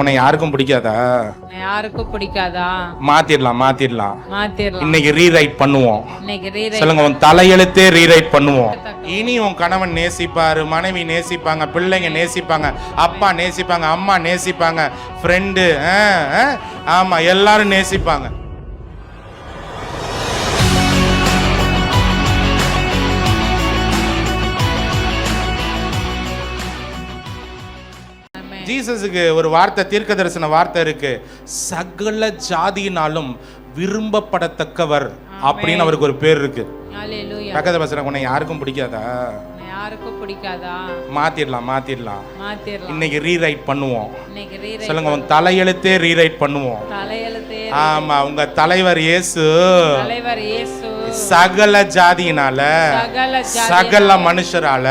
உன்னை யாருக்கும் பிடிக்காதா? யாருக்கும் பிடிக்காதா? மாத்திடலாம் மாத்திரலாம். இன்னைக்கு ரீரைட் பண்ணுவோம். இன்னைக்கு சொல்லுங்க உன் தலையெழுத்தே ரீரைட் பண்ணுவோம். இனி உன் கணவன் நேசிப்பாரு மனைவி நேசிப்பாங்க பிள்ளைங்க நேசிப்பாங்க அப்பா நேசிப்பாங்க அம்மா நேசிப்பாங்க ஃப்ரெண்டு ஆமா எல்லாரும் நேசிப்பாங்க. ஜீசஸுக்கு ஒரு வார்த்தை தீர்க்க தரிசன வார்த்தை இருக்கு. சகல ஜாதியினாலும் விரும்பப்படத்தக்கவர் அப்படின்னு அவருக்கு ஒரு பேர் இருக்கு. பக்கத்துல பேசுறேன் உன்னை யாருக்கும் பிடிக்காதா? யாருக்கும் பிடிக்காதா? மாத்திடலாம் மாத்திரலாம். இன்னைக்கு ரீரைட் பண்ணுவோம். சொல்லுங்க உன் தலையெழுத்தே ரீரைட் பண்ணுவோம். ஆமா உங்க தலைவர் இயேசு. தலைவர் இயேசு. சகல ஜாதியினால சகல மனுஷரால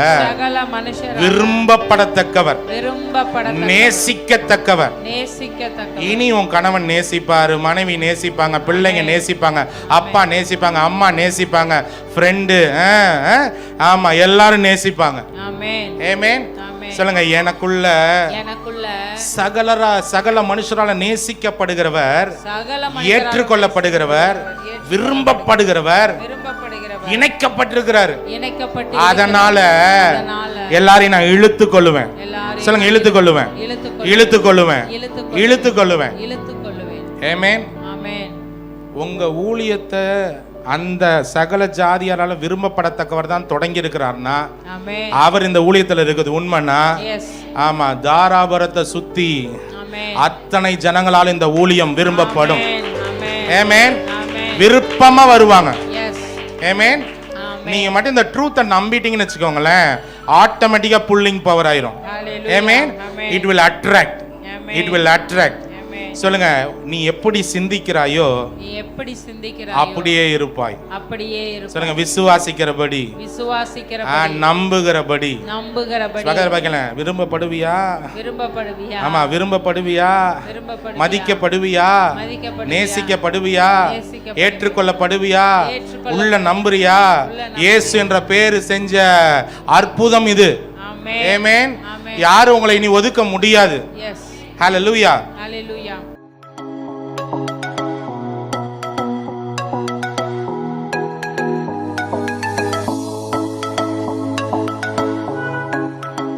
விரும்பப்படத்தக்கவர் விரும்பப்பட நேசிக்கத்தக்கவர். நேசிக்கத்தக்க இனி உன் கணவன் நேசிப்பாரு மனைவி நேசிப்பாங்க பிள்ளைங்க நேசிப்பாங்க அப்பா நேசிப்பாங்க அம்மா நேசிப்பாங்க ஃப்ரெண்டு ஆமா எல்லாரும் நேசிப்பாங்க. ஏமேன் சொல்லுங்க எனக்குள்ள எனக்குள்ள சகலரா சகல மனுஷரால நேசிக்கப்படுகிறவர் ஏற்றுக்கொள்ளப்படுகிறவர் விரும்பப்படுகிறவர் இணைக்கப்பட்டிருக்கிறார். இணைக்கப்பட்டு அதனால எல்லாரையும் நான் இழுத்து கொள்ளுவேன் சொல்லுங்க இழுத்து கொள்ளுவேன் இழுத்து கொள்ளுவேன் இழுத்து கொள்ளுவேன் ஏமேன் உங்க ஊழியத்தை அந்த சகல ஜாதியாரால விரும்பப்படத்தக்கவர் தான் தொடங்கி இருக்கிறார்னா அவர் இந்த ஊழியத்துல இருக்குது. உண்மைன்னா ஆமா தாராபுரத்தை சுத்தி அத்தனை ஜனங்களால் இந்த ஊழியம் விரும்பப்படும். ஏமேன் விருப்பமா வருவாங்க. ஏமேன் நீங்க மட்டும் இந்த ட்ரூத்தை நம்பிட்டீங்கன்னு வச்சுக்கோங்களேன் ஆட்டோமேட்டிக்கா புல்லிங் பவர் ஆயிரும். Amen amen it will attract it will attract சொல்லுங்க நீ எப்படி சிந்திக்கிறாயோ நீ எப்படி சிந்திக்கிறாயோ அப்படியே இருப்பாய். அப்படியே இருக்கும் சொல்லுங்க விசுவாசிக்கிறபடி. விசுவாசிக்கிற ஆ, நம்புகிறபடி. நம்புகிறபடி. பக்கத்துல பார்க்கல. விரும்பப்படுவியா? விரும்பப்படுவியா? ஆமா விரும்பப்படுவியா? விரும்பப்படுவியா? மதிக்கப்படுவியா? நேசிக்கப்படுவியா? ஏற்றுக்கொள்ளப்படுவியா? ஏற்றுக்கொள்ள- உள்ள நம்புறியா? இயேசு என்ற பேரு செஞ்ச அற்புதம் இது. ஆமென். ஏமேன் ஆமென். யாரும் உங்களை இனி ஒதுக்க முடியாது. Yes Hallelujah. Hallelujah.